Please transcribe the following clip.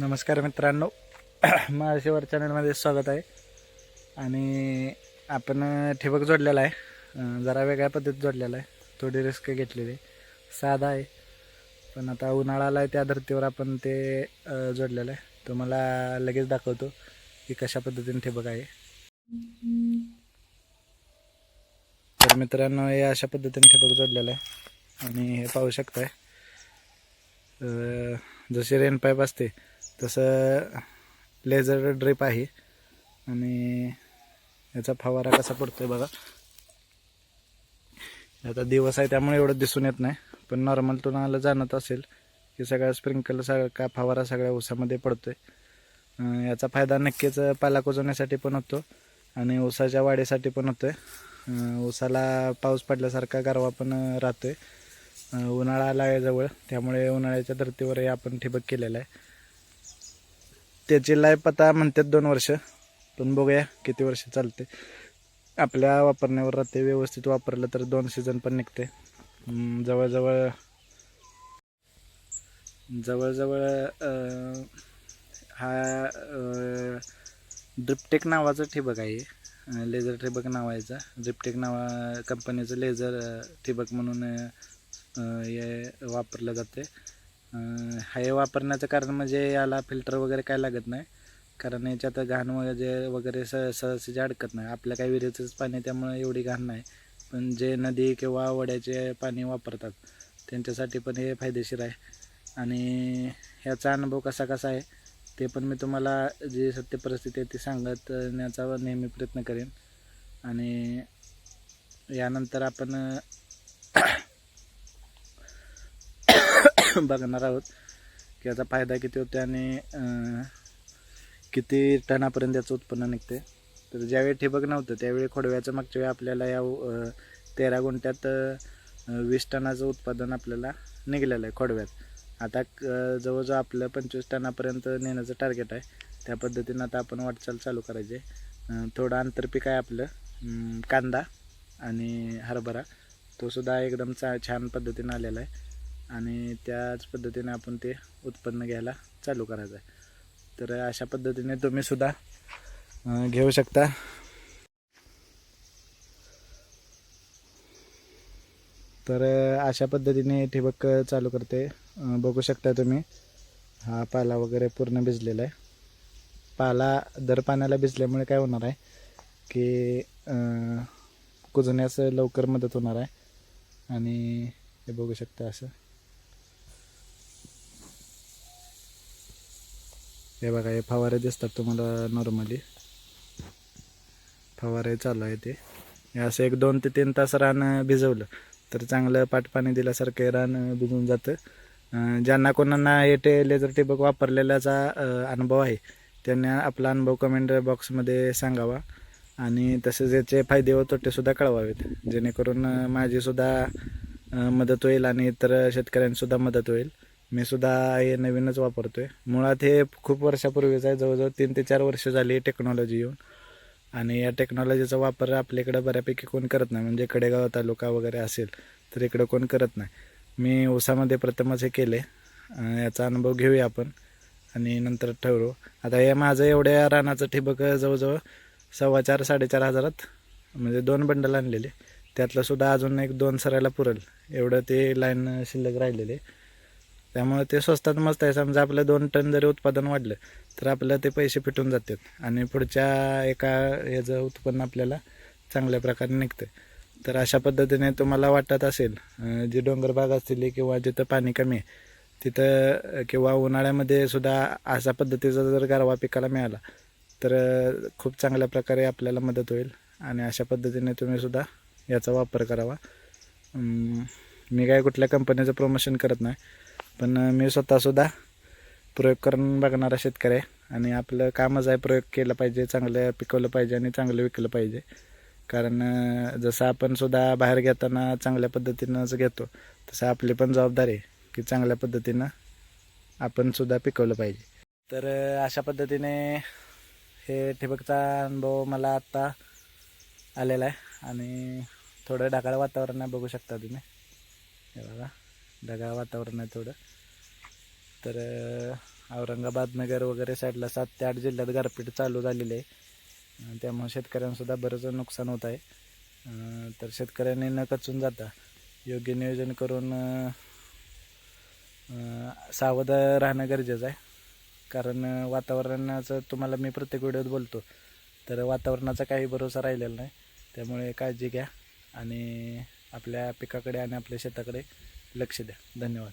नमस्कार मित्रांनो. महाशिवर चॅनलमध्ये स्वागत आहे. आणि आपण ठिबक जोडलेला आहे. जरा वेगळ्या पद्धतीत जोडलेला आहे. थोडी रिस्क घेतलेली. साधा आहे. पण आता उन्हाळा आला आहे त्या धर्तीवर आपण ते जोडलेलं आहे. तुम्हाला लगेच दाखवतो की कशा पद्धतीने ठिबक आहे. तर मित्रांनो हे अशा पद्धतीने ठिबक जोडलेलं आहे. आणि हे पाहू शकताय. जशी रेन पाईप असते तसं लेझर ड्रिप आहे. आणि याचा फवारा कसा पडतोय बघा. आता दिवस आहे त्यामुळे एवढं दिसून येत नाही. पण नॉर्मल तुम्हाला जाणत असेल की सगळा स्प्रिंकल सगळा का फवारा सगळ्या ऊसामध्ये पडतोय. याचा फायदा नक्कीच पाला कुजवण्यासाठी पण होतो आणि ऊसाच्या वाढीसाठी पण होतोय. ऊसाला पाऊस पडल्यासारखा गारवा पण राहतोय. उन्हाळा आला आहे जवळ त्यामुळे उन्हाळ्याच्या धर्तीवरही आपण ठिबक केलेलं आहे. त्याची लाईफ आता म्हणतात दोन वर्ष. पण बघूया किती वर्ष चालते. आपल्या वापरण्यावर राहते व्यवस्थित वापरलं तर दोन सीझन पण निघते. जवळजवळ जवळजवळ हा ड्रिपटेक नावाचं ठिबक आहे. लेझर ठिबक नावायचा ड्रिपटेक नावा कंपनीचं लेझर ठिबक म्हणून हे वापरलं जाते. हे वापरण्याचं कारण म्हणजे याला फिल्टर वगैरे काय लागत नाही. कारण याच्यात घाण वगैरे वगैरे स सहज अडकत नाही. आपल्या काही विहिरीचंच पाणी त्यामुळे एवढी घाण नाही. पण जे नदी किंवा वड्याचे पाणी वापरतात त्यांच्यासाठी पण हे फायदेशीर आहे. आणि ह्याचा अनुभव कसा कसा आहे ते पण मी तुम्हाला जी सत्य परिस्थिती आहे ती सांगण्याचा नेहमी प्रयत्न करेन. आणि यानंतर आपण बघणार आहोत की याचा फायदा किती होतो आणि किती टनापर्यंत याचं उत्पन्न निघते तर ज्यावेळी ठिबक नव्हतं त्यावेळी खोडव्याचं मागच्या वेळी आपल्याला या तेरा गुंठ्यात वीस टनाचं उत्पादन आपल्याला निघलेलं आहे खोडव्यात. आता जवळजवळ आपलं पंचवीस टनापर्यंत नेण्याचं टार्गेट आहे. त्या पद्धतीनं आता आपण वाटचाल चालू करायची आहे. थोडं आंतरपीक आहे आपलं. कांदा आणि हरभरा तोसुद्धा एकदम चा छान पद्धतीनं आलेला आहे. आणि त्याच पद्धतीने आपण ते उत्पन्न घ्यायला चालू करायचं आहे. तर अशा पद्धतीने तुम्ही सुद्धा घेऊ शकता. तर अशा पद्धतीने ठिबक चालू करते. बघू शकता तुम्ही हा पाला वगैरे पूर्ण भिजलेला आहे. पाला दर पाण्याला भिजल्यामुळे काय होणार आहे की कुजण्यास लवकर मदत होणार आहे. आणि हे बघू शकता असं. हे बघा हे फवारे दिसतात तुम्हाला नॉर्मली फवारे चालू आहे ते. हे असं एक दोन ते तीन तास रान भिजवलं तर चांगलं पाटपाणी दिल्यासारखं रान भिजून जातं. ज्यांना कोणांना हे टे लेझर टिबक वापरलेल्याचा अनुभव आहे त्यांना आपला अनुभव कमेंट बॉक्समध्ये सांगावा. आणि तसेच याचे फायदे व तोटेसुद्धा कळवावेत. जेणेकरून माझीसुद्धा मदत होईल आणि इतर शेतकऱ्यांसुद्धा मदत होईल. मी सुद्धा हे नवीनच वापरतोय. मुळात हे खूप वर्षापूर्वीच आहे. जवळजवळ तीन ते चार वर्ष झाली टेक्नॉलॉजी येऊन. आणि या टेक्नॉलॉजीचा वापर आपल्याकडं बऱ्यापैकी कोण करत नाही. म्हणजे कडेगाव तालुका वगैरे असेल तर इकडं कोण करत नाही. मी उसामध्ये प्रथमच हे केले. याचा अनुभव घेऊया आपण. आणि नंतर ठरवू. आता हे माझं एवढ्या रानाचं ठिबक जवळजवळ सव्वा चार साडेचार हजारात म्हणजे दोन बंडल आणलेले. त्यातलं सुद्धा अजून एक दोन सरायला पुरेल. एवढं ते लाईन शिल्लक राहिलेले. त्यामुळे ते स्वस्तात मस्त आहे. समजा आपलं दोन टन जरी उत्पादन वाढलं तर आपलं ते पैसे फिटून जातात. आणि पुढच्या एका याचं उत्पन्न आपल्याला चांगल्या प्रकारे निघतं. तर अशा पद्धतीने तुम्हाला वाटत असेल जी डोंगर भाग असतील किंवा जिथं पाणी कमी आहे तिथं किंवा उन्हाळ्यामध्ये सुद्धा अशा पद्धतीचा जर गारवा पिकाला मिळाला तर खूप चांगल्या प्रकारे आपल्याला मदत होईल. आणि अशा पद्धतीने तुम्ही सुद्धा याचा वापर करावा. मी काय कुठल्या कंपनीचं प्रमोशन करत नाही पण मी स्वतःसुद्धा प्रयोग करून बघणारा शेतकरी आहे आणि आपलं कामच आहे प्रयोग केला पाहिजे चांगलं पिकवलं पाहिजे आणि चांगलं विकलं पाहिजे. कारण जसं आपण सुद्धा बाहेर घेताना चांगल्या पद्धतीनंच घेतो तसं आपली पण जबाबदारी आहे की चांगल्या पद्धतीनं आपण सुद्धा पिकवलं पाहिजे. तर अशा पद्धतीने हे ठिबकचा अनुभव मला आत्ता आलेला आहे आणि थोडं ढाकाळ वातावरण आहे बघू शकता तुम्ही. हे बघा. ढगाळ वातावरण आहे थोडं. तर औरंगाबाद नगर वगैरे साईडला सात ते आठ जिल्ह्यात गारपीट चालू झालेली आहे. त्यामुळे शेतकऱ्यांसुद्धा बरंच नुकसान होत आहे. तर शेतकऱ्यांनी न कचून जाता योग्य नियोजन करून सावध राहणं गरजेचं आहे. कारण वातावरणाचं तुम्हाला मी प्रत्येक व्हिडिओत बोलतो तर वातावरणाचा काही भरोसा राहिलेला नाही. त्यामुळे काळजी घ्या आणि आपल्या पिकाकडे आणि आपल्या शेताकडे लक्ष द्या. धन्यवाद.